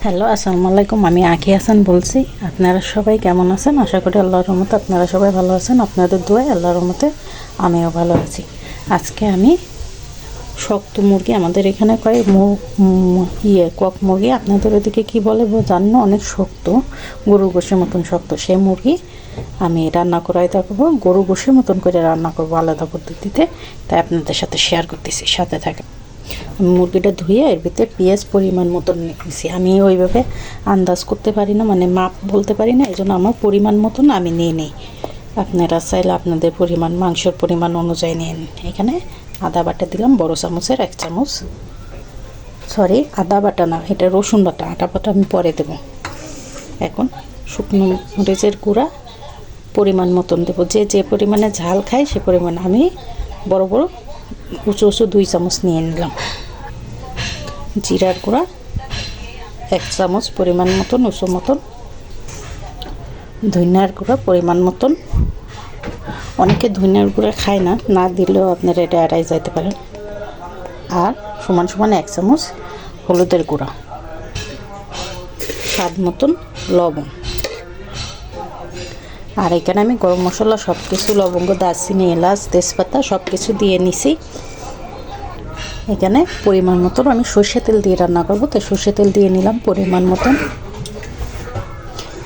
Hello আসসালামু আলাইকুম আমি আঁকি হাসান বলছি। আপনারা সবাই কেমন আছেন? আশা করি আল্লাহর রহমতে আপনারা সবাই ভালো আছেন। আপনাদের দোয়ায় আল্লাহর রহমতে আমিও ভালো আছি। আজকে আমি শক্ত মুরগি, আমাদের এখানে কয় ইয়ে কক মুরগি, আপনাদের ওদিকে কি বলে বো- না অনেক শক্ত, গরু গোশের মতন শক্ত। সেই মুরগি আমি রান্না করাই থাকব, গরু গোশের মতন করে রান্না করব আলাদা পদ্ধতিতে। তাই আপনাদের সাথে শেয়ার করতেছি, সাথে থাকে আমি মুরগিটা ধুয়ে এর ভিতরে পেঁয়াজ পরিমাণ মতন নিয়েছি। আমি ওইভাবে আন্দাজ করতে পারি না মানে মাপ বলতে পারি না এই জন্য আমার পরিমাণ মতন আমি নিয়ে নিই। আপনারা চাইলে আপনাদের পরিমাণ, মাংসের পরিমাণ অনুযায়ী নিয়ে নিন। এখানে আদা বাটা দিলাম, বড় চামচের এক চামচ। সরি আদা বাটা না, এটা রসুন বাটা আটা বাটা আমি পরে দেবো। এখন শুকনো মরিচের গুঁড়া পরিমাণ মতন দেবো। যে যে পরিমাণে ঝাল খায় সে পরিমাণ আমি বড় বড় উঁচু উঁচু দুই চামচ নিয়ে নিলাম। জিরার গুঁড়া, এক চামচ পরিমাণ মতন, উঁচু মতন, ধনিয়ার গুঁড়া পরিমাণ মতন। অনেকে ধনিয়ার গুঁড়া খায় না না দিলেও আপনারা এটা এড়াই যাইতে পারেন। আর সমান সমান এক চামচ হলুদের গুঁড়া, স্বাদ মতন লবণ। আর এখানে আমি গরম মশলা সব কিছু লবঙ্গ, দারচিনি, এলাচ, তেজপাতা সব কিছু দিয়ে নিছি। এখানে পরিমাণ মতন আমি সর্ষে তেল দিয়ে রান্না করব। তাই সর্ষে তেল দিয়ে নিলাম পরিমাণ মতন।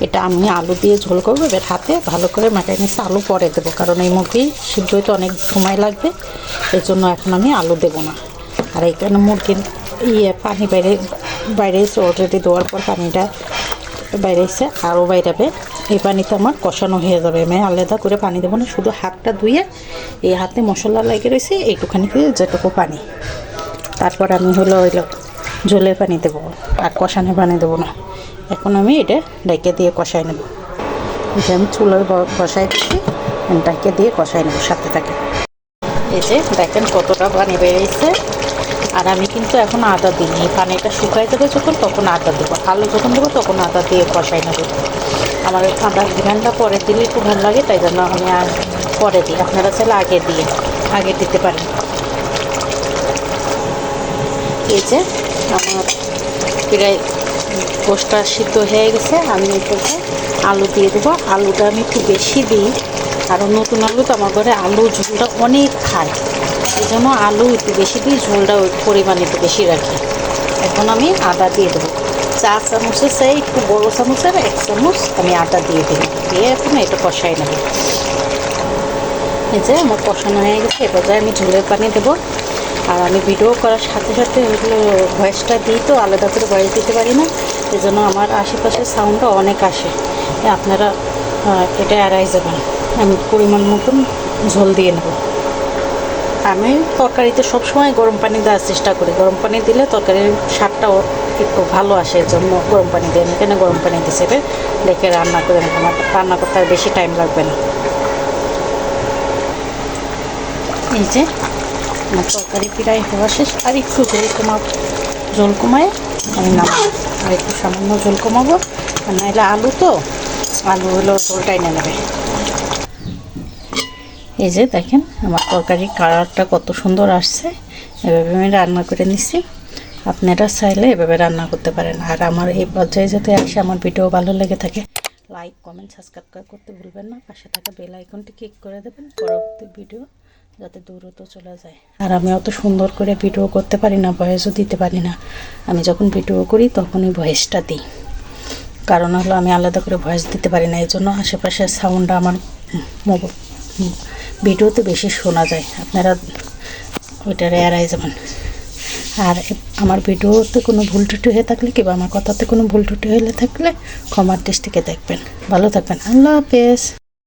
এটা আমি আলু দিয়ে ঝোল করব। এবার হাতে ভালো করে মাখাই নিচ্ছি আলু পরে দেবো, কারণ এই মুরগি সিদ্ধ হইতে অনেক সময় লাগবে। এই জন্য এখন আমি আলু দেবো না। আর এখানে মুরগির ইয়ে পানি বাইরে বাইরে এসে অলরেডি দেওয়ার পর পানিটা বাইরে এসে আরও বাইরাবে এই পানিতে আমার কষানো হয়ে যাবে। আমি আলাদা করে পানি দেবো না, শুধু হাতটা ধুয়ে এই হাতে মশলা লাগিয়ে রয়েছে, এইটুখানি যেটুকু পানি। তারপর আমি হলো হইল ঝোলের পানি দেবো, আর কষানো পানি দেবো না। এখন আমি এটা ডাইকে দিয়ে কষাই নেব। এটা আমি চুলোয় বসাই দিচ্ছি ডাইকে দিয়ে কষাই নেব সাথে থাকে যে দেখেন কতটা পানি বেরিয়েছে আর আমি কিন্তু এখন আদা দিই এই পানিটা শুকাই দেবো যখন, তখন আদা দেবো। আলু যখন দেবো, তখন আদা দিয়ে কষাই নেব। আমার আদা ঘণ্টা পরে দিলে একটু ভালো লাগে, তাই জন্য আমি আর পরে দিই। আপনারা চাইলে আগে দিয়ে, আগে দিতে পারেন। এই যে আমার প্রায় পোস্টটা সিদ্ধ হয়ে গেছে। আমি এটাকে আলু দিয়ে দেবো। আলুটা আমি একটু বেশি দিই। কারণ নতুন আলু তো আমার ঘরে আলু ঝোলটা অনেক খায়। সেই জন্য আলু একটু বেশি দিই, ঝোলটা ওই পরিমাণ একটু বেশি রাখি। এখন আমি আদা দিয়ে দেবো। চা চামচের চাই, একটু বড়ো চামচের এক চামচ আমি আদা দিয়ে দেবো। দিয়ে এখন এটা কষাই নেব। এই যে আমার কষানো হয়ে গেছে এবার আমি ঝোলের পানি দেবো। আর আমি ভিডিও করার সাথে সাথে ওইগুলো ভয়েসটা দিই তো, আলাদা করে ভয়েস দিতে পারি না। এই জন্য আমার আশেপাশের সাউন্ডটা অনেক আসে। আপনারা এটা এড়াই যাবেন। আমি পরিমাণ মতন ঝোল দিয়ে নেব। আমি তরকারিতে সবসময় গরম পানি দেওয়ার চেষ্টা করি। গরম পানি দিলে তরকারির স্বাদটাও একটু ভালো আসে এর জন্য গরম পানি দিই আমি এখানে গরম পানি দিচ্ছে দেখে রান্না করে। আমার রান্না করতে আর বেশি টাইম লাগবে না। এই যে তরকারি প্রায় হওয়া শেষ। আর একটু ঝোল কমা ঝোল কমায় আমি নামাবো আর একটু সামান্য ঝোল কমাবো। আর নাহলে আলু তো? আলু হলো ঝোলটাই নিয়ে নেবে। এই যে দেখেন, আমার তরকারির কালারটা কত সুন্দর আসছে। এভাবে আমি রান্না করে নিচ্ছি আপনারা চাইলে এভাবে রান্না করতে পারেন। আর আমার এই পর্যায়ে যাতে আসে, আমার ভিডিও ভালো লেগে থাকে লাইক কমেন্ট সাবস্ক্রাইব করতে ভুলবেন না। পাশে থাকা বেল আইকনটি ক্লিক করে দেবেন, পরবর্তী ভিডিও যাতে দ্রুত চলে যায়। আর আমি অত সুন্দর করে ভিডিও করতে পারি না ভয়েসও দিতে পারি না। আমি যখন ভিডিও করি, তখনই ভয়েসটা দিই। কারণ হলো, আমি আলাদা করে ভয়েস দিতে পারি না। এই জন্য আশেপাশের সাউন্ডটা আমার মোবাইল ভিডিওতে বেশি শোনা যায়। আপনারা ওইটারে এড়াই যাবেন। আর আমার ভিডিওতে কোনো ভুল ত্রুটি হয়ে থাকলে কিংবা আমার কথাতে কোনো ভুল ত্রুটি হয়ে থাকলে ক্ষমার দৃষ্টিকে দেখবেন। ভালো থাকবেন। আল্লাহ হাফেজ।